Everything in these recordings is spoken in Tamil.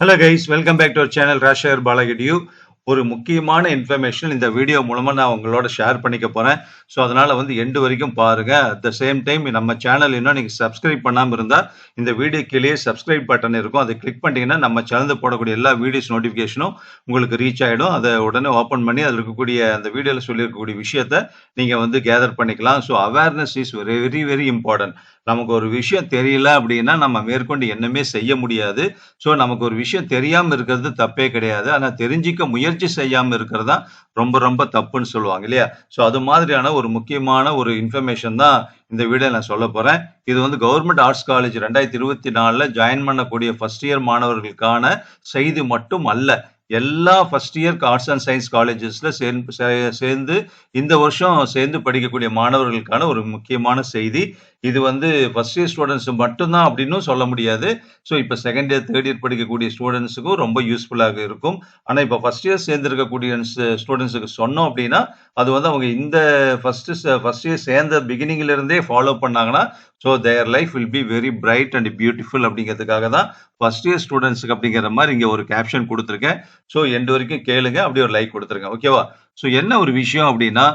Hello guys welcome back to our channel ராஷர் பாலகிடியூ ஒரு முக்கியமான இன்ஃபர்மேஷன் இந்த வீடியோ மூலமாக நான் உங்களோட ஷேர் பண்ணிக்க போகிறேன் ஸோ அதனால் வந்து எண்டு வரைக்கும் பாருங்க. அட் த சேம் டைம் நம்ம சேனல் இன்னும் நீங்கள் சப்ஸ்கிரைப் பண்ணாமல் இருந்தால் இந்த வீடியோ கீழே சப்ஸ்கிரைப் பட்டன் இருக்கும். அதை கிளிக் பண்ணிட்டீங்கன்னா நம்ம சேனல் போடக்கூடிய எல்லா வீடியோஸ் நோட்டிஃபிகேஷனும் உங்களுக்கு ரீச் ஆகிடும் அதை உடனே ஓப்பன் பண்ணி அதில் இருக்கக்கூடிய அந்த வீடியோவில் சொல்லியிருக்கக்கூடிய விஷயத்த நீங்கள் வந்து கேதர் பண்ணிக்கலாம். So awareness is very very important நமக்கு ஒரு விஷயம் தெரியல அப்படின்னா நம்ம மேற்கொண்டு என்னமே செய்ய முடியாது. ஸோ நமக்கு ஒரு விஷயம் தெரியாமல் இருக்கிறது தப்பே கிடையாது. ஆனால் தெரிஞ்சிக்க முயற்சி செய்யாம செய்யாமல் இருக்கிறதா ரொம்ப ரொம்ப தப்புன்னு சொல்லுவாங்க இல்லையா? ஸோ அது மாதிரியான ஒரு முக்கியமான ஒரு இன்ஃபர்மேஷன் தான் இந்த வீடியோ நான் சொல்ல போறேன். இது வந்து கவர்மெண்ட் ஆர்ட்ஸ் காலேஜ் ரெண்டாயிரத்தி இருபத்தி நாலில் ஜாயின் பண்ணக்கூடிய ஃபர்ஸ்ட் இயர் மாணவர்களுக்கான செய்தி மட்டும் அல்ல. எல்லா first year arts and science காலேஜஸில் சேர்ந்து சே- சேர்ந்து இந்த வருஷம் சேர்ந்து படிக்கக்கூடிய மாணவர்களுக்கான ஒரு முக்கியமான செய்தி. இது வந்து ஃபர்ஸ்ட் இயர் ஸ்டூடெண்ட்ஸ் மட்டும்தான் அப்படின்னும் சொல்ல முடியாது. ஸோ இப்போ செகண்ட் இயர் தேர்ட் இயர் படிக்கக்கூடிய ஸ்டூடெண்ட்ஸுக்கும் ரொம்ப யூஸ்ஃபுல்லாக இருக்கும். ஆனால் இப்போ ஃபர்ஸ்ட் இயர் சேர்ந்துருக்கக்கூடிய ஸ்டூடெண்ட்ஸுக்கு சொன்னோம் அப்படின்னா அது வந்து அவங்க இந்த ஃபர்ஸ்ட் ஃபர்ஸ்ட் இயர் சேர்ந்த பிகினிங்லேருந்தே ஃபாலோ பண்ணாங்கன்னா so their life will be very bright and beautiful அப்படிங்கிறதுக்காக தான் ஃபர்ஸ்ட் இயர் ஸ்டூடெண்ட்ஸுக்கு அப்படிங்கிற மாதிரி இங்கே ஒரு கேப்ஷன் கொடுத்துருக்கேன். ஸோ எண்டு வரைக்கும் கேளுங்க அப்படியே ஒரு லைக் கொடுத்துருங்க ஓகேவா ஸோ என்ன ஒரு விஷயம் அப்படின்னா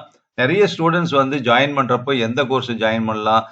நிறைய ஸ்டூடெண்ட்ஸ் வந்து ஜாயின் பண்ணுறப்போ எந்த கோர்ஸ் ஜாயின் பண்ணலாம்?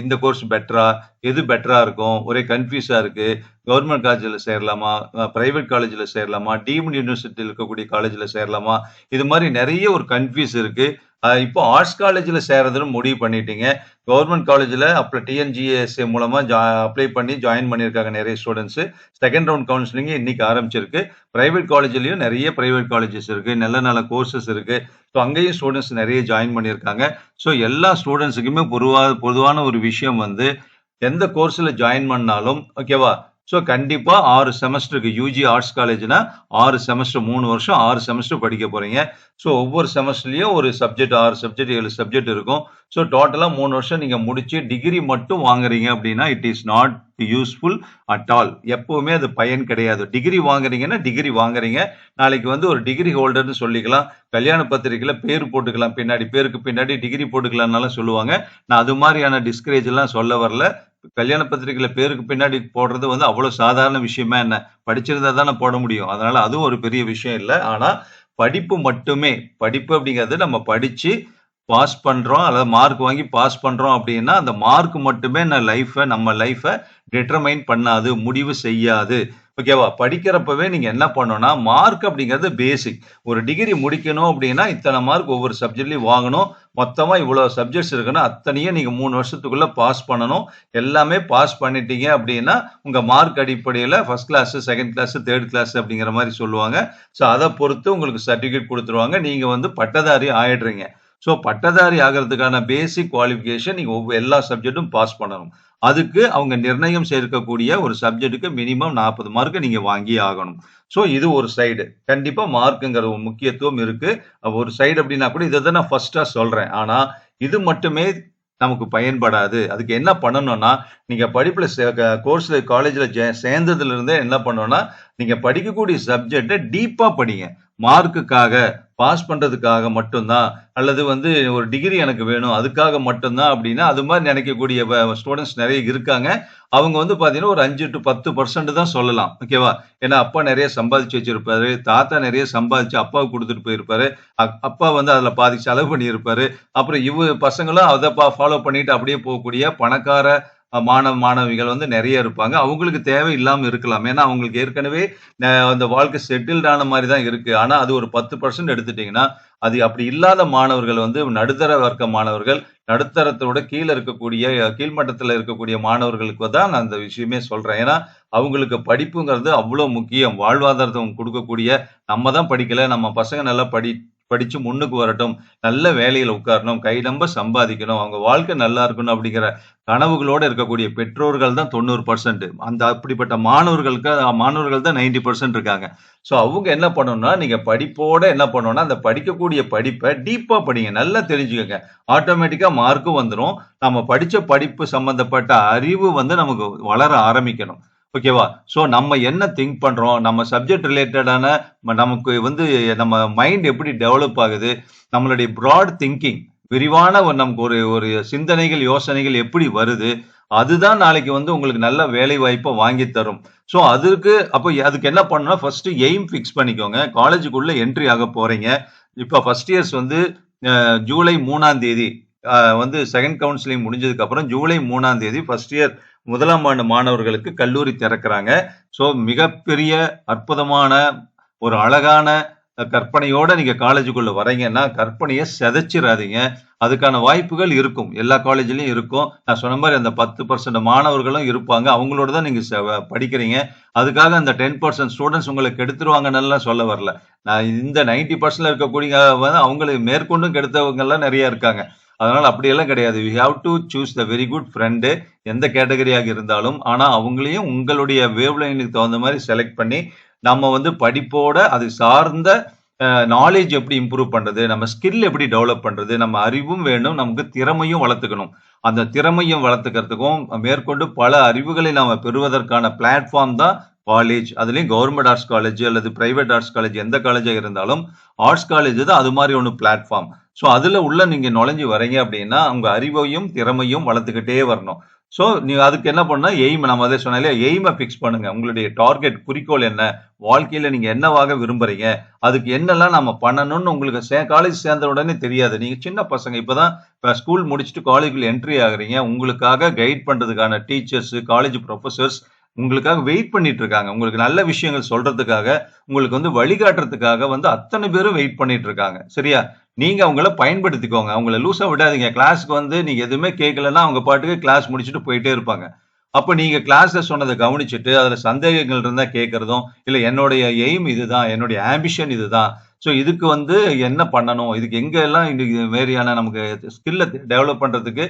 இந்த கோர்ஸ் பெட்டரா எது பெட்டரா இருக்கும்? ஒரே கன்ஃபியூஸாக இருக்கு. கவர்மெண்ட் காலேஜில் சேரலாமா? பிரைவேட் காலேஜில் சேரலாமா? டீம்டு யூனிவர்சிட்டியில் இருக்கக்கூடிய காலேஜில் சேரலாமா? இது மாதிரி நிறைய ஒரு கன்ஃபியூஸ் இருக்குது இப்போ ஆர்ட்ஸ் காலேஜில் சேர்றதுன்னு முடிவு பண்ணிட்டீங்க. கவர்மெண்ட் காலேஜில் அப்புறம் டிஎன்ஜிஎஸ்ஏ மூலமாக ஜா அப்ளை பண்ணி ஜாயின் பண்ணியிருக்காங்க நிறைய ஸ்டூடெண்ட்ஸு செகண்ட் ரவுண்ட் கவுன்சிலிங் இன்னைக்கு ஆரம்பிச்சிருக்கு. ப்ரைவேட் காலேஜ்லேயும் நிறைய ப்ரைவேட் காலேஜஸ் இருக்கு. நல்ல நல்ல கோர்சஸ் இருக்கு. ஸோ அங்கேயும் ஸ்டூடெண்ட்ஸ் நிறைய ஜாயின் பண்ணியிருக்காங்க. ஸோ எல்லா ஸ்டூடெண்ட்ஸுக்குமே பொதுவாக பொதுவான ஒரு விஷயம் வந்து எந்த கோர்ஸில் ஜாயின் பண்ணாலும் ஓகேவா ஸோ கண்டிப்பாக ஆறு செமஸ்டருக்கு யூஜி ஆர்ட்ஸ் காலேஜ்னா ஆறு செமஸ்டர் மூணு வருஷம் ஆறு செமஸ்டர் படிக்க போகிறீங்க ஸோ ஒவ்வொரு செமஸ்டர்லேயும் ஒரு சப்ஜெக்ட் ஆறு சப்ஜெக்ட் ஏழு சப்ஜெக்ட் இருக்கும். ஸோ டோட்டலாக மூணு வருஷம் நீங்கள் முடிச்சு டிகிரி மட்டும் வாங்குறீங்க அப்படின்னா it is not useful at all எப்பவுமே அது பயன் கிடையாது. டிகிரி வாங்குறீங்கன்னா டிகிரி வாங்குறீங்க. நாளைக்கு வந்து ஒரு டிகிரி ஹோல்டர்னு சொல்லிக்கலாம். கல்யாண பத்திரிகையில் பேர் போட்டுக்கலாம். பின்னாடி பேருக்கு பின்னாடி டிகிரி போட்டுக்கலாம்னாலும் சொல்லுவாங்க. நான் அது மாதிரியான டிஸ்கரேஜ் எல்லாம் சொல்ல வரல. கல்யாண பத்திரிகையில பேருக்கு பின்னாடி போடுறது வந்து அவ்வளவு சாதாரண விஷயமா என்ன? படிச்சிருந்தா தானே போட முடியும். அதனால அதுவும் ஒரு பெரிய விஷயம் இல்லை. ஆனா படிப்பு மட்டுமே படிப்பு அப்படிங்கிறது நம்ம படிச்சு பாஸ் பண்றோம் அல்லது மார்க் வாங்கி பாஸ் பண்றோம் அப்படின்னா அந்த மார்க் மட்டுமே நான் லைஃபை நம்ம லைஃபை டிட்டர்மைன் பண்ணாது முடிவு செய்யாது. ஓகேவா படிக்கிறப்பவே நீங்கள் என்ன பண்ணணும்னா மார்க் அப்படிங்கிறது பேசிக் ஒரு டிகிரி முடிக்கணும் அப்படின்னா இத்தனை மார்க் ஒவ்வொரு சப்ஜெக்ட்லேயும் வாங்கணும். மொத்தமாக இவ்வளோ சப்ஜெக்ட்ஸ் இருக்குன்னா அத்தனையும் நீங்கள் மூணு வருஷத்துக்குள்ளே பாஸ் பண்ணணும். எல்லாமே பாஸ் பண்ணிட்டீங்க அப்படின்னா உங்கள் மார்க் அடிப்படையில் first class second class third class அப்படிங்கிற மாதிரி சொல்லுவாங்க. ஸோ அதை பொறுத்து உங்களுக்கு சர்டிஃபிகேட் கொடுத்துருவாங்க. நீங்கள் வந்து பட்டதாரி ஆயிடுறீங்க. ஸோ பட்டதாரி ஆகிறதுக்கான பேசிக் குவாலிஃபிகேஷன் நீங்கள் ஒவ்வொரு எல்லா சப்ஜெக்ட்டும் பாஸ் பண்ணணும். அதுக்கு அவங்க நிர்ணயம் சேர்க்கக்கூடிய ஒரு சப்ஜெக்ட்டுக்கு மினிமம் நாற்பது மார்க் நீங்கள் வாங்கி ஆகணும். ஸோ இது ஒரு சைடு கண்டிப்பாக மார்க்குங்கிற ஒரு முக்கியத்துவம் இருக்குது ஒரு சைடு அப்படின்னா கூட இதை தான் நான் ஃபஸ்ட்டாக சொல்கிறேன் ஆனால் இது மட்டுமே நமக்கு பயன்படாது. அதுக்கு என்ன பண்ணணும்னா நீங்கள் படிப்பில் கோர்ஸில் காலேஜில் சேர்ந்ததுல இருந்தே என்ன பண்ணணும்னா நீங்கள் படிக்கக்கூடிய சப்ஜெக்டை டீப்பாக படிங்க. மார்க்குக்காக பாஸ் பண்ணுறதுக்காக மட்டும்தான் அல்லது வந்து ஒரு டிகிரி எனக்கு வேணும் அதுக்காக மட்டும்தான் அப்படின்னா அது மாதிரி நினைக்கக்கூடிய ஸ்டூடெண்ட்ஸ் நிறைய இருக்காங்க. அவங்க வந்து பார்த்தீங்கன்னா ஒரு அஞ்சு டு பத்து பர்சன்ட் தான் சொல்லலாம். ஓகேவா ஏன்னா அப்பா நிறைய சம்பாதிச்சு வச்சிருப்பாரு தாத்தா நிறைய சம்பாதிச்சு அப்பாவுக்கு கொடுத்துட்டு போயிருப்பாரு அப்பா வந்து அதில் பாதி செலவு பண்ணியிருப்பாரு. அப்புறம் இவ பசங்களும் அதை ஃபாலோ பண்ணிட்டு அப்படியே போகக்கூடிய பணக்கார மாணவ மாணவிகள் வந்து நிறைய இருப்பாங்க. அவங்களுக்கு தேவை இல்லாமல் இருக்கலாம். ஏன்னா அவங்களுக்கு ஏற்கனவே அந்த வாழ்க்கை செட்டில்ட் ஆன மாதிரி தான் இருக்கு. ஆனால் அது ஒரு பத்து பர்சன்ட் எடுத்துட்டீங்கன்னா அது அப்படி இல்லாத மாணவர்கள் வந்து நடுத்தர வர்க்க மாணவர்கள் நடுத்தரத்தோட கீழே இருக்கக்கூடிய கீழ்மட்டத்தில் இருக்கக்கூடிய மாணவர்களுக்கு தான் நான் அந்த விஷயமே சொல்கிறேன் ஏன்னா அவங்களுக்கு படிப்புங்கிறது அவ்வளோ முக்கியம். வாழ்வாதாரத்தை கொடுக்கக்கூடிய நம்ம தான் படிக்கல. நம்ம பசங்க நல்லா படி படிச்சு முன்னுக்கு வரட்டும். நல்ல வேலையில உட்காரணும். கை நம்ப சம்பாதிக்கணும். அவங்க வாழ்க்கை நல்லா இருக்கணும் அப்படிங்கிற கனவுகளோட இருக்கக்கூடிய பெற்றோர்கள் தான் தொண்ணூறு பர்சன்ட் அந்த அப்படிப்பட்ட மாணவர்களுக்கு மாணவர்கள் தான் நைன்டி பர்சன்ட் இருக்காங்க. ஸோ அவங்க என்ன பண்ணணும்னா நீங்க படிப்போட என்ன பண்ணணும்னா அந்த படிக்கக்கூடிய படிப்பை டீப்பா படிங்க. நல்லா தெரிஞ்சுக்கோங்க. ஆட்டோமேட்டிக்கா மார்க்கும் வந்துடும் நம்ம படிச்ச படிப்பு சம்பந்தப்பட்ட அறிவு வந்து நமக்கு வளர ஆரம்பிக்கணும். ஓகேவா ஸோ நம்ம என்ன திங்க் பண்ணுறோம் நம்ம சப்ஜெக்ட் ரிலேட்டடான நமக்கு வந்து நம்ம மைண்ட் எப்படி டெவலப் ஆகுது? நம்மளுடைய ப்ராட் திங்கிங் விரிவான ஒரு நமக்கு ஒரு ஒரு சிந்தனைகள் யோசனைகள் எப்படி வருது? அதுதான் நாளைக்கு வந்து உங்களுக்கு நல்ல வேலை வாய்ப்பை வாங்கி தரும். ஸோ அதுக்கு அப்போ அதுக்கு என்ன பண்ணணும்னா ஃபர்ஸ்ட் எய்ம் ஃபிக்ஸ் பண்ணிக்கோங்க. காலேஜுக்குள்ள என்ட்ரி ஆக போறீங்க. இப்போ ஃபர்ஸ்ட் இயர்ஸ் வந்து ஜூலை மூணாம் தேதி வந்து செகண்ட் கவுன்சிலிங் முடிஞ்சதுக்கு அப்புறம் ஜூலை மூணாம் தேதி ஃபர்ஸ்ட் இயர் முதலாம் ஆண்டு மாணவர்களுக்கு கல்லூரி திறக்கிறாங்க. ஸோ மிகப்பெரிய அற்புதமான ஒரு அழகான கற்பனையோட நீங்க காலேஜுக்குள்ள வரீங்கன்னா கற்பனையை செதைச்சிடாதீங்க அதுக்கான வாய்ப்புகள் இருக்கும். எல்லா காலேஜ்லயும் இருக்கும். நான் சொன்ன மாதிரி அந்த பத்து பர்சன்ட் மாணவர்களும் இருப்பாங்க. அவங்களோட தான் நீங்க படிக்கிறீங்க. அதுக்காக அந்த டென் பர்சன்ட் ஸ்டூடெண்ட்ஸ் உங்களுக்கு கெடுத்துருவாங்கன்னு சொல்ல வரல. நான் இந்த நைன்டி பர்சன்ட்ல இருக்கக்கூடிய அவங்களுக்கு மேற்கொண்டும் கெடுத்தவங்க எல்லாம் நிறைய இருக்காங்க. அதனால அப்படியெல்லாம் கிடையாது. We have to choose the very good friend எந்த கேட்டகரியாக இருந்தாலும் ஆனால் அவங்களையும் உங்களுடைய வேவ் லைனுக்கு தகுந்த மாதிரி செலக்ட் பண்ணி நம்ம வந்து படிப்போட அது சார்ந்த நாலேஜ் எப்படி இம்ப்ரூவ் பண்ணுறது நம்ம ஸ்கில் எப்படி டெவலப் பண்ணுறது நம்ம அறிவும் வேணும் நமக்கு திறமையும் வளர்த்துக்கணும். அந்த திறமையும் வளர்த்துக்கிறதுக்கும் மேற்கொண்டு பல அறிவுகளை நாம் பெறுவதற்கான பிளாட்ஃபார்ம் தான் காலேஜ் அதுலேயும் கவர்மெண்ட் ஆர்ட்ஸ் காலேஜ் அல்லது பிரைவேட் ஆர்ட்ஸ் காலேஜ் எந்த காலேஜாக இருந்தாலும் ஆர்ட்ஸ் காலேஜ் தான் அது மாதிரி ஒன்று பிளாட்ஃபார்ம் ஸோ அதில் உள்ள நீங்கள் நுழைஞ்சு வரீங்க அப்படின்னா உங்கள் அறிவையும் திறமையும் வளர்த்துக்கிட்டே வரணும். ஸோ நீங்கள் அதுக்கு என்ன பண்ணால் எய்ம் நம்ம அதே சொன்னாலே எய்மை ஃபிக்ஸ் பண்ணுங்கள் உங்களுடைய டார்கெட் குறிக்கோள் என்ன? வாழ்க்கையில் நீங்கள் என்னவாக விரும்புகிறீங்க அதுக்கு என்னெல்லாம் நம்ம பண்ணணும்னு உங்களுக்கு சே காலேஜ் சேர்ந்த உடனே தெரியாது. நீங்கள் சின்ன பசங்க. இப்போ தான் இப்போ ஸ்கூல் முடிச்சுட்டு காலேஜில் என்ட்ரி ஆகுறீங்க. உங்களுக்காக கைட் பண்ணுறதுக்கான டீச்சர்ஸு காலேஜ் ப்ரொஃபசர்ஸ் உங்களுக்காக வெயிட் பண்ணிட்டு இருக்காங்க. உங்களுக்கு நல்ல விஷயங்கள் சொல்றதுக்காக உங்களுக்கு வந்து வழிகாட்டுறதுக்காக வந்து அத்தனை பேரும் வெயிட் பண்ணிட்டு இருக்காங்க. சரியா? நீங்கள் அவங்கள பயன்படுத்திக்கோங்க. அவங்கள லூஸாக விடாதீங்க. கிளாஸ்க்கு வந்து நீங்கள் எதுவுமே கேட்கலன்னா அவங்க பாட்டுக்கு கிளாஸ் முடிச்சுட்டு போயிட்டே இருப்பாங்க. அப்போ நீங்கள் கிளாஸில் சொன்னதை கவனிச்சுட்டு அதில் சந்தேகங்கள் இருந்தால் கேட்குறதும் இல்லை என்னுடைய எய்ம் இதுதான் என்னுடைய ஆம்பிஷன் இதுதான். ஸோ இதுக்கு வந்து என்ன பண்ணணும்? இதுக்கு எங்கே எல்லாம் இந்த மாதிரியான நமக்கு ஸ்கில்ல டெவலப் பண்ணுறதுக்கு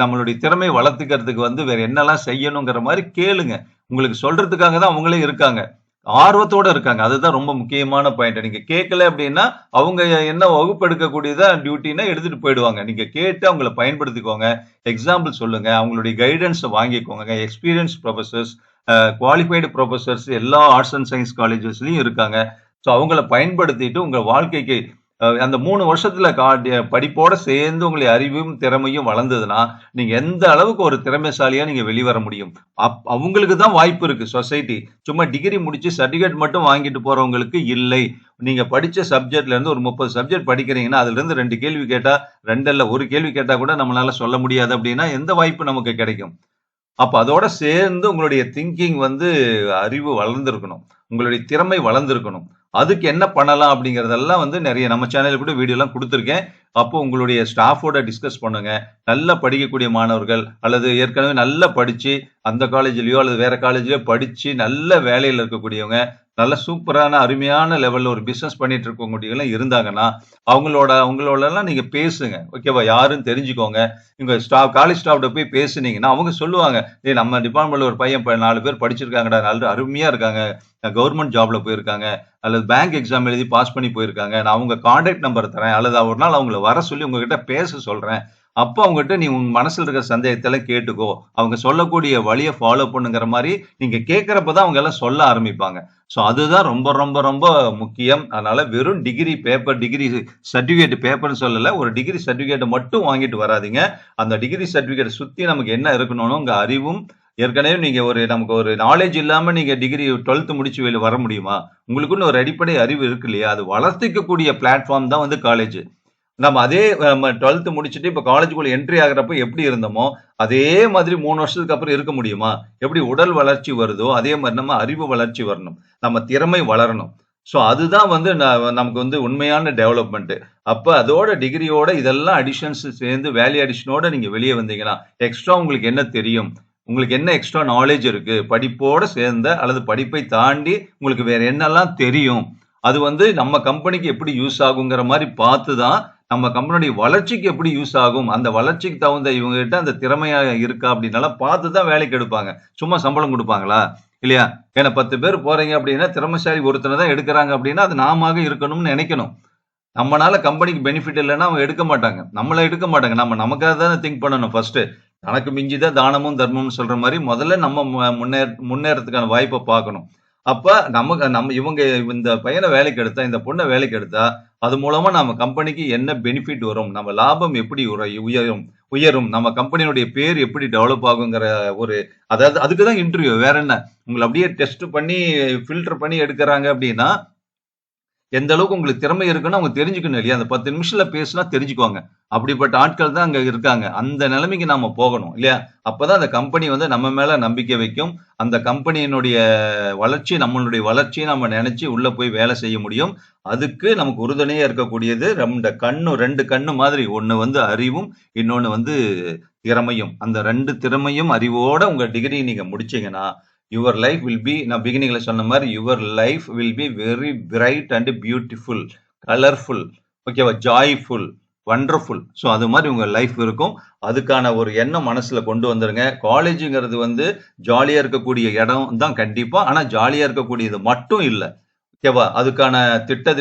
நம்மளுடைய திறமை வளர்த்துக்கிறதுக்கு வந்து வேறு என்னெல்லாம் செய்யணுங்கிற மாதிரி கேளுங்க. உங்களுக்கு சொல்கிறதுக்காக தான் அவங்களே இருக்காங்க. ஆர்வத்தோட இருக்காங்க. அதுதான் ரொம்ப முக்கியமான பாயிண்ட் நீங்க கேட்கல அப்படின்னா அவங்க என்ன வகுப்பு எடுக்கக்கூடியதா டியூட்டினா எடுத்துட்டு போயிடுவாங்க. நீங்க கேட்டு அவங்கள பயன்படுத்திக்கோங்க. எக்ஸாம்பிள் சொல்லுங்க. அவங்களுடைய கைடன்ஸை வாங்கிக்கோங்க. எக்ஸ்பீரியன்ஸ் ப்ரொஃபசர்ஸ் குவாலிஃபைடு ப்ரொஃபசர்ஸ் எல்லா ஆர்ட்ஸ் அண்ட் சயின்ஸ் காலேஜஸ்லயும் இருக்காங்க. ஸோ அவங்கள பயன்படுத்திட்டு உங்க வாழ்க்கைக்கு அந்த மூணு வருஷத்துல கா- படிப்போட சேர்ந்து உங்களுடைய அறிவும் திறமையும் வளர்ந்ததுன்னா நீங்க எந்த அளவுக்கு ஒரு திறமைசாலியா நீங்க வெளிவர முடியும்? அப்- அவங்களுக்கு தான் வாய்ப்பு இருக்கு சொசைட்டி. சும்மா டிகிரி முடிச்சு சர்டிபிகேட் மட்டும் வாங்கிட்டு போறவங்களுக்கு இல்லை. நீங்க படிச்ச சப்ஜெக்ட்ல இருந்து ஒரு முப்பது சப்ஜெக்ட் படிக்கிறீங்கன்னா அதுல இருந்து ரெண்டு கேள்வி கேட்டா ரெண்டல்ல ஒரு கேள்வி கேட்டா கூட நம்மளால சொல்ல முடியாது அப்படின்னா எந்த வாய்ப்பு நமக்கு கிடைக்கும்? அப்ப அதோட சேர்ந்து உங்களுடைய திங்கிங் வந்து அறிவு வளர்ந்துருக்கணும். உங்களுடைய திறமை வளர்ந்துருக்கணும். அதுக்கு என்ன பண்ணலாம் அப்படிங்கிறதெல்லாம் வந்து நிறைய நம்ம சேனலில் கூட வீடியோலாம் கொடுத்துருக்கேன். அப்போ உங்களுடைய ஸ்டாஃபோட டிஸ்கஸ் பண்ணுங்க. நல்லா படிக்கக்கூடிய மாணவர்கள் அல்லது ஏற்கனவே நல்லா படித்து அந்த காலேஜ்லேயோ அல்லது வேற காலேஜ்லேயோ படித்து நல்ல வேலையில் இருக்கக்கூடியவங்க நல்ல சூப்பரான அருமையான லெவலில் ஒரு பிஸ்னஸ் பண்ணிட்டு இருக்கக்கூடியவங்க இருந்தாங்கன்னா அவங்களோட அவங்களோடலாம் நீங்கள் பேசுங்க. ஓகேவா யாருன்னு தெரிஞ்சுக்கோங்க. இங்கே ஸ்டாஃப் காலேஜ் ஸ்டாஃப்ட போய் பேசுனீங்கன்னா அவங்க சொல்லுவாங்க ஏய் நம்ம டிபார்ட்மெண்ட்ல ஒரு பையன் ப- நாலு பேர் படிச்சிருக்காங்கடா. நல்ல அருமையாக இருக்காங்க. கவர்மெண்ட் ஜாப்ல போயிருக்காங்க. அல்லது பேங்க் எக்ஸாம் எழுதி பாஸ் பண்ணி போயிருக்காங்க. நான் அவங்க கான்டாக்ட் நம்பர் தரேன். அல்லது ஒரு நாள் அவங்கள வர சொல்லி உங்ககிட்ட பேச சொல்கிறேன் அப்போ அவங்ககிட்ட நீ உங்க மனசுல இருக்கிற சந்தேகத்தெல்லாம் கேட்டுக்கோ. அவங்க சொல்லக்கூடிய வழியை ஃபாலோ பண்ணுங்கிற மாதிரி நீங்க கேட்கறப்பதான் அவங்க எல்லாம் சொல்ல ஆரம்பிப்பாங்க. ஸோ அதுதான் ரொம்ப ரொம்ப ரொம்ப முக்கியம். அதனால வெறும் டிகிரி பேப்பர் டிகிரி சர்டிஃபிகேட் பேப்பர்னு சொல்லலை. ஒரு டிகிரி சர்டிஃபிகேட்டை மட்டும் வாங்கிட்டு வராதீங்க. அந்த டிகிரி சர்டிஃபிகேட் சுற்றி நமக்கு என்ன இருக்கணும்னு உங்கள் அறிவும் ஏற்கனவே நீங்கள் ஒரு நமக்கு ஒரு நாலேஜ் இல்லாமல் நீங்கள் டிகிரி டுவெல்த்து முடிச்சு வெளிய வர முடியுமா? உங்களுக்குன்னு ஒரு அடிப்படை அறிவு இருக்கு இல்லையா? அது வளர்த்திக்கக்கூடிய பிளாட்ஃபார்ம் தான் வந்து காலேஜ் நம்ம அதே டுவெல்த்து முடிச்சுட்டு இப்போ காலேஜுக்குள்ள என்ட்ரி ஆகிறப்ப எப்படி இருந்தோமோ அதே மாதிரி மூணு வருஷத்துக்கு அப்புறம் இருக்க முடியுமா? எப்படி உடல் வளர்ச்சி வருதோ அதே மாதிரி நம்ம அறிவு வளர்ச்சி வரணும். நம்ம திறமை வளரணும். ஸோ அதுதான் வந்து ந- நமக்கு வந்து உண்மையான டெவலப்மெண்ட்டு அப்போ அதோட டிகிரியோட இதெல்லாம் அடிஷன்ஸ் சேர்ந்து வேல்யூ அடிஷனோட நீங்கள் வெளியே வந்தீங்கன்னா எக்ஸ்ட்ரா உங்களுக்கு என்ன தெரியும்? உங்களுக்கு என்ன எக்ஸ்ட்ரா நாலேஜ் இருக்கு? படிப்போட சேர்ந்த அல்லது படிப்பை தாண்டி உங்களுக்கு வேற என்னெல்லாம் தெரியும்? அது வந்து நம்ம கம்பெனிக்கு எப்படி யூஸ் ஆகுங்கிற மாதிரி பார்த்து தான் நம்ம கம்பெனியுடைய வளர்ச்சிக்கு எப்படி யூஸ் ஆகும்? அந்த வளர்ச்சிக்கு தகுந்த இவங்ககிட்ட அந்த திறமையாக இருக்கா அப்படின்னாலாம் பார்த்து தான் வேலைக்கு எடுப்பாங்க. சும்மா சம்பளம் கொடுப்பாங்களா? இல்லையா? ஏன்னா பத்து பேர் போறீங்க அப்படின்னா திறமைசாலி ஒருத்தனை தான் எடுக்கிறாங்க அப்படின்னா அது நாம இருக்கணும்னு நினைக்கணும். நம்மனால கம்பெனிக்கு பெனிஃபிட் இல்லைன்னா அவங்க எடுக்க மாட்டாங்க. நம்மளை எடுக்க மாட்டாங்க. நம்ம நமக்காக தானே திங்க் பண்ணணும் ஃபர்ஸ்ட் தனக்கு மிஞ்சிதான் தானமும் தர்மம்னு சொல்ற மாதிரி முதல்ல நம்ம மு- முன்னேற முன்னேறதுக்கான வாய்ப்பை பார்க்கணும். அப்ப நமக்கு நம்ம இவங்க இந்த பையனை வேலைக்கு எடுத்தா இந்த பொண்ணை வேலைக்கு எடுத்தா அது மூலமா நம்ம கம்பெனிக்கு என்ன பெனிஃபிட் வரும்? நம்ம லாபம் எப்படி உயரும்? உயரும். நம்ம கம்பெனியினுடைய பேர் எப்படி டெவலப் ஆகுங்கிற ஒரு அதாவது அதுக்கு தான் இன்டர்வியூ வேற என்ன? உங்களை அப்படியே டெஸ்ட் பண்ணி ஃபில்டர் பண்ணி எடுக்கிறாங்க அப்படின்னா எந்த அளவுக்கு உங்களுக்கு திறமை இருக்குன்னு அவங்க தெரிஞ்சுக்கணும் இல்லையா? அந்த பத்து நிமிஷத்துல பேசினா தெரிஞ்சுக்குவாங்க. அப்படிப்பட்ட ஆட்கள் தான் அங்க இருக்காங்க. அந்த நிலைமைக்கு நாம போகணும் இல்லையா? அப்பதான் அந்த கம்பெனி வந்து நம்ம மேல நம்பிக்கை வைக்கும். அந்த கம்பெனியினுடைய வளர்ச்சி நம்மளுடைய வளர்ச்சியை நம்ம நினைச்சு உள்ள போய் வேலை செய்ய முடியும். அதுக்கு நமக்கு உறுதுணையா இருக்கக்கூடியது ரெண்டு கண்ணு ரெண்டு கண்ணு மாதிரி. ஒண்ணு வந்து அறிவும் இன்னொன்னு வந்து திறமையும். அந்த ரெண்டு திறமையும் அறிவோட உங்க டிகிரி நீங்க முடிச்சீங்கன்னா யுவர் லைஃப் வில் பி நான் பிகினிங்ல சொன்ன மாதிரி your life will be very bright and beautiful colourful ஓகேவா ஜாய்ஃபுல் வண்டர்ஃபுல் ஸோ அது மாதிரி உங்கள் லைஃப் இருக்கும். அதுக்கான ஒரு எண்ணம் மனசில் கொண்டு வந்துருங்க. காலேஜுங்கிறது வந்து ஜாலியாக இருக்கக்கூடிய இடம் தான் கண்டிப்பாக ஆனால் ஜாலியாக இருக்கக்கூடியது மட்டும் இல்லை. ஓகேவா அதுக்கான திட்ட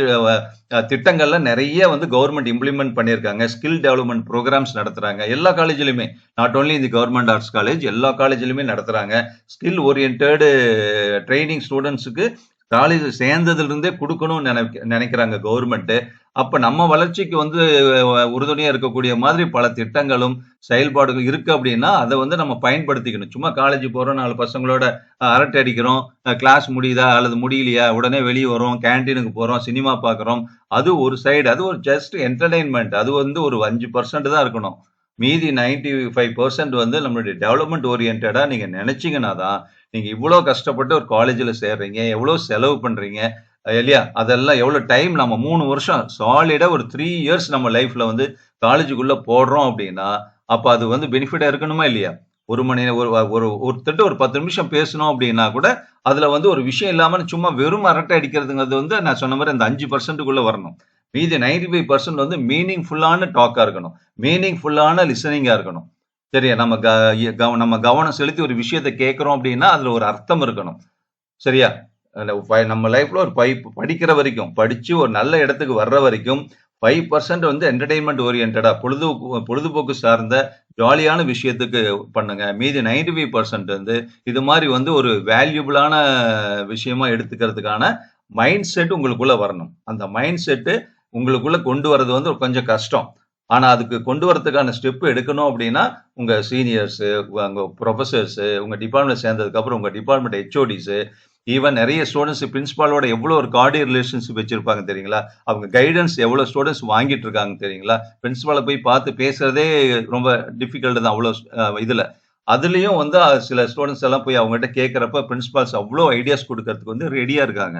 திட்டங்கள்ல நிறைய வந்து கவர்மெண்ட் இம்ப்ளிமெண்ட் பண்ணியிருக்காங்க. ஸ்கில் டெவலப்மெண்ட் ப்ரோக்ராம்ஸ் நடத்துறாங்க. எல்லா காலேஜ்லயுமே நாட் ஓன்லி இந்த கவர்மெண்ட் ஆர்ட்ஸ் காலேஜ் எல்லா காலேஜ்லயுமே நடத்துறாங்க. ஸ்கில் ஓரியன்டு ட்ரைனிங் ஸ்டூடெண்ட்ஸுக்கு காலேஜ் சேர்ந்ததுலேருந்தே கொடுக்கணும்னு நினைக்க நினைக்கிறாங்க கவர்மெண்ட்டு அப்போ நம்ம வளர்ச்சிக்கு வந்து உறுதுணையாக இருக்கக்கூடிய மாதிரி பல திட்டங்களும் செயல்பாடுகள் இருக்குது அப்படின்னா அதை வந்து நம்ம பயன்படுத்திக்கணும். சும்மா காலேஜ் போகிறோம் நாலு பசங்களோட அரட்டை அடிக்கிறோம் கிளாஸ் முடியுதா அல்லது முடியலையா உடனே வெளியே வரோம் கேண்டீனுக்கு போகிறோம் சினிமா பார்க்குறோம். அது ஒரு சைடு அது ஒரு ஜஸ்ட் என்டர்டைன்மெண்ட் அது வந்து ஒரு அஞ்சு பர்சன்ட் தான் இருக்கணும். மீதி 95% ஃபைவ் பர்சன்ட் வந்து நம்மளுடைய டெவலப்மெண்ட் ஓரியன்டாக நீங்கள் நினச்சிங்கன்னா தான் நீங்க இவ்வளோ கஷ்டப்பட்டு ஒரு காலேஜில் சேர்றீங்க எவ்வளோ செலவு பண்றீங்க இல்லையா? அதெல்லாம் எவ்வளோ டைம் நம்ம மூணு வருஷம் சாலிடா ஒரு த்ரீ இயர்ஸ் நம்ம லைஃப்ல வந்து காலேஜுக்குள்ள போடுறோம் அப்படின்னா அப்ப அது வந்து பெனிஃபிட்டா இருக்கணுமா இல்லையா? ஒரு மணி ஒரு ஒரு ஒருத்தட்ட ஒரு பத்து நிமிஷம் பேசணும் அப்படின்னா கூட அதுல வந்து ஒரு விஷயம் இல்லாம சும்மா வெறும் அரட்டை அடிக்கிறதுங்கிறது வந்து நான் சொன்ன மாதிரி அந்த அஞ்சு பர்சன்ட்டுக்குள்ள வரணும். மீதி 95% ஃபைவ் பர்சன்ட் வந்து மீனிங்ஃபுல்லான டாக்காக இருக்கணும். மீனிங்ஃபுல்லான லிசனிங்காக இருக்கணும். சரியா? நம்ம க- நம்ம கவனம் செலுத்தி ஒரு விஷயத்தை கேட்குறோம் அப்படின்னா அதுல ஒரு அர்த்தம் இருக்கணும். சரியா? நம்ம லைஃப்ல ஒரு பை படிக்கிற வரைக்கும் படிச்சு ஒரு நல்ல இடத்துக்கு வர்ற வரைக்கும் ஃபைவ் பர்சன்ட் வந்து என்டர்டைன்மெண்ட் ஓரியன்டா பொழுது பொழுதுபோக்கு சார்ந்த ஜாலியான விஷயத்துக்கு பண்ணுங்க. மீதி 95% ஃபைவ் பர்சன்ட் வந்து இது மாதிரி வந்து ஒரு வேல்யூபிளான விஷயமா எடுத்துக்கிறதுக்கான மைண்ட் செட் உங்களுக்குள்ள வரணும். அந்த மைண்ட் செட்டு உங்களுக்குள்ள கொண்டு வர்றது வந்து கொஞ்சம் கஷ்டம். ஆனால் அதுக்கு கொண்டு வரதுக்கான ஸ்டெப் எடுக்கணும் அப்படின்னா உங்கள் சீனியர்ஸு உங்கள் ப்ரொஃபஸர்ஸு உங்கள் டிபார்ட்மெண்ட் சேர்ந்ததுக்கப்புறம் உங்கள் டிபார்ட்மெண்ட் ஹெச்ஓடிஸு ஈவன் நிறைய ஸ்டூடெண்ட்ஸ் பிரின்ஸிபாலோட எவ்வளோ ஒரு கார்டியர் ரிலேஷன்ஷிப் வச்சுருப்பாங்க தெரியுங்களா? அவங்க கைடன்ஸ் எவ்வளோ ஸ்டூடெண்ட்ஸ் வாங்கிட்டு இருக்காங்க தெரியுங்களா? பிரின்ஸிபாலை போய் பார்த்து பேசுறதே ரொம்ப டிஃபிகல்ட் தான் அவ்வளோ இதில். அதுலேயும் வந்து சில ஸ்டூடெண்ட்ஸ் எல்லாம் போய் அவங்ககிட்ட கேட்குறப்ப பிரின்ஸிபால்ஸ் அவ்வளோ ஐடியாஸ் கொடுக்கறதுக்கு வந்து ரெடியாக இருக்காங்க.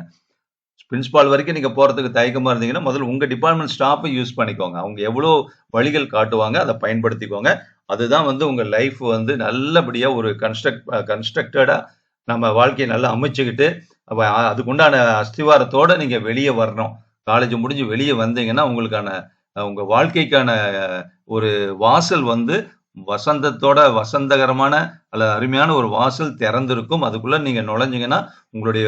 பிரின்சிபால் வரைக்கும் நீங்கள் போகிறதுக்கு தயக்கமாக இருந்தீங்கன்னா முதல்ல உங்கள் டிபார்ட்மெண்ட் ஸ்டாஃபை யூஸ் பண்ணிக்கோங்க. அவங்க எவ்வளோ வழிகள் காட்டுவாங்க அதை பயன்படுத்திக்கோங்க. அதுதான் வந்து உங்கள் லைஃப் வந்து நல்லபடியாக ஒரு கன்ஸ்ட்ரக்ட் கன்ஸ்ட்ரக்டடாக நம்ம வாழ்க்கையை நல்லா அமைச்சுக்கிட்டு அதுக்குண்டான அஸ்திவாரத்தோடு நீங்கள் வெளியே வரணும். காலேஜ் முடிஞ்சு வெளியே வந்தீங்கன்னா உங்களுக்கான உங்கள் வாழ்க்கைக்கான ஒரு வாசல் வந்து வசந்தத்தோட வசந்தகரமான அல்ல அருமையான ஒரு வாசல் திறந்திருக்கும். அதுக்குள்ள நீங்க நுழைஞ்சிங்கன்னா உங்களுடைய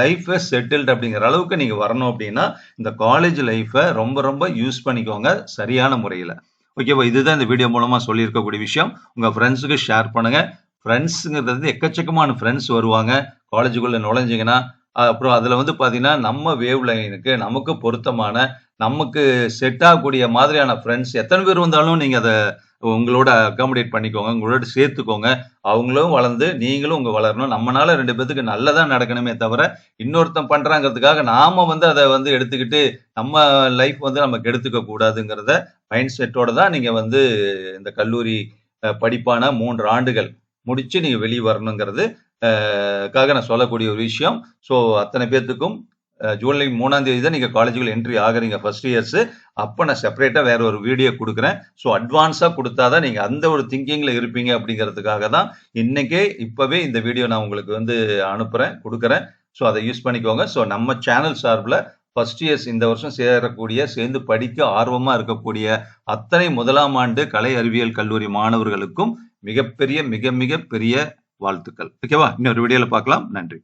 லைஃபை செட்டில்டு அப்படிங்கிற அளவுக்கு நீங்க வரணும் அப்படின்னா இந்த காலேஜ் லைஃபை ரொம்ப ரொம்ப யூஸ் பண்ணிக்கோங்க சரியான முறையில். ஓகேவா இதுதான் இந்த வீடியோ மூலமா சொல்லியிருக்கக்கூடிய விஷயம். உங்க ஃப்ரெண்ட்ஸுக்கு ஷேர் பண்ணுங்க. ஃப்ரெண்ட்ஸுங்கிறது எக்கச்சக்கமான ஃப்ரெண்ட்ஸ் வருவாங்க. காலேஜுக்குள்ளே நுழைஞ்சிங்கன்னா அப்புறம் அதில் வந்து பார்த்தீங்கன்னா நம்ம வேவ் லைனுக்கு நமக்கு பொருத்தமான நமக்கு செட் ஆகக்கூடிய மாதிரியான ஃப்ரெண்ட்ஸ் எத்தனை பேர் வந்தாலும் நீங்கள் அதை உங்களோட அக்காமடேட் பண்ணிக்கோங்க உங்களோட சேர்த்துக்கோங்க. அவங்களும் வளர்ந்து நீங்களும் உங்க வளரணும். நம்மனால ரெண்டு பேத்துக்கு நல்லதா நடக்கணுமே தவிர இன்னொருத்தன் பண்றாங்கிறதுக்காக நாம வந்து அதை வந்து எடுத்துக்கிட்டு நம்ம லைஃப் வந்து நமக்கு எடுத்துக்க கூடாதுங்கிறத மைண்ட் செட்டோட தான் நீங்க வந்து இந்த கல்லூரி படிப்பான மூன்று ஆண்டுகள் முடிச்சு நீங்க வெளியே வரணுங்கிறது காக நான் சொல்லக்கூடிய ஒரு விஷயம். ஸோ அத்தனை பேர்த்துக்கும் ஜூலை மூணாம் தேதி தான் நீங்கள் காலேஜுக்குள்ள என்ட்ரி ஆகுறீங்க. ஃபர்ஸ்ட் இயர்ஸ் அப்போ நான் செப்பரேட்டாக வேற ஒரு வீடியோ கொடுக்குறேன். ஸோ அட்வான்ஸாக கொடுத்தா தான் நீங்கள் அந்த ஒரு திங்கிங்கில் இருப்பீங்க அப்படிங்கிறதுக்காக தான் இன்னைக்கே இப்போவே இந்த வீடியோ நான் உங்களுக்கு வந்து அனுப்புகிறேன் கொடுக்குறேன். ஸோ அதை யூஸ் பண்ணிக்கோங்க. ஸோ நம்ம சேனல் சார்பில் ஃபர்ஸ்ட் இயர்ஸ் இந்த வருஷம் சேரக்கூடிய சேர்ந்து படிக்க ஆர்வமாக இருக்கக்கூடிய அத்தனை முதலாம் ஆண்டு கலை அறிவியல் கல்லூரி மாணவர்களுக்கும் மிகப்பெரிய மிக மிக பெரிய வாழ்த்துக்கள் ஓகேவா இன்னொரு வீடியோவில் பார்க்கலாம். நன்றி.